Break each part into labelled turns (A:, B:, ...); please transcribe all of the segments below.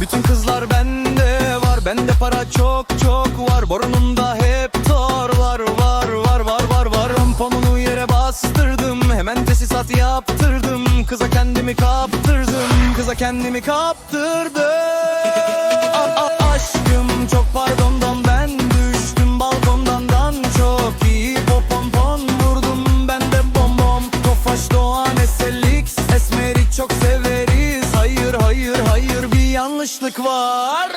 A: Bütün kızlar bende var Bende para çok çok var. Borunumda hep tor var Var var var var. Pomponu yere bastırdım Hemen tesisat yaptırdım. Kıza kendimi kaptırdım Kıza kendimi kaptırdım çok severiz. Hayır hayır hayır bir yanlışlık var.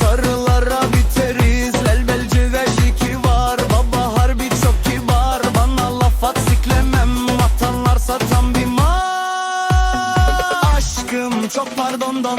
A: Sarılara biteriz. Lelbelci ve jiki var. Baba harbi çok kibar. Bana laf at siklemem. Atanlar satan bir mal. Aşkım çok pardondan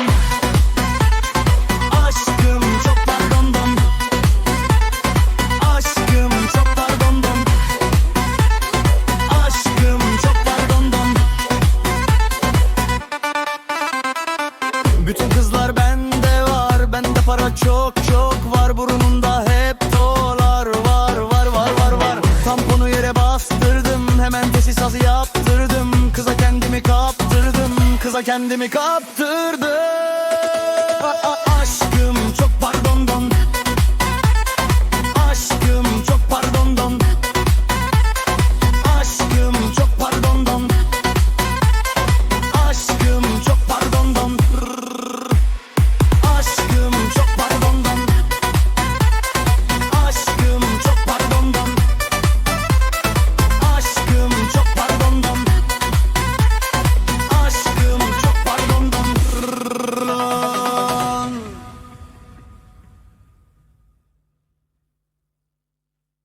A: Bütün kızlar bende var Bende para çok çok var. Burnumda hep dolar var var var var var. Tamponu yere bastırdım Hemen tesisat yaptırdım. Kıza kendimi kaptırdım Kıza kendimi kaptırdım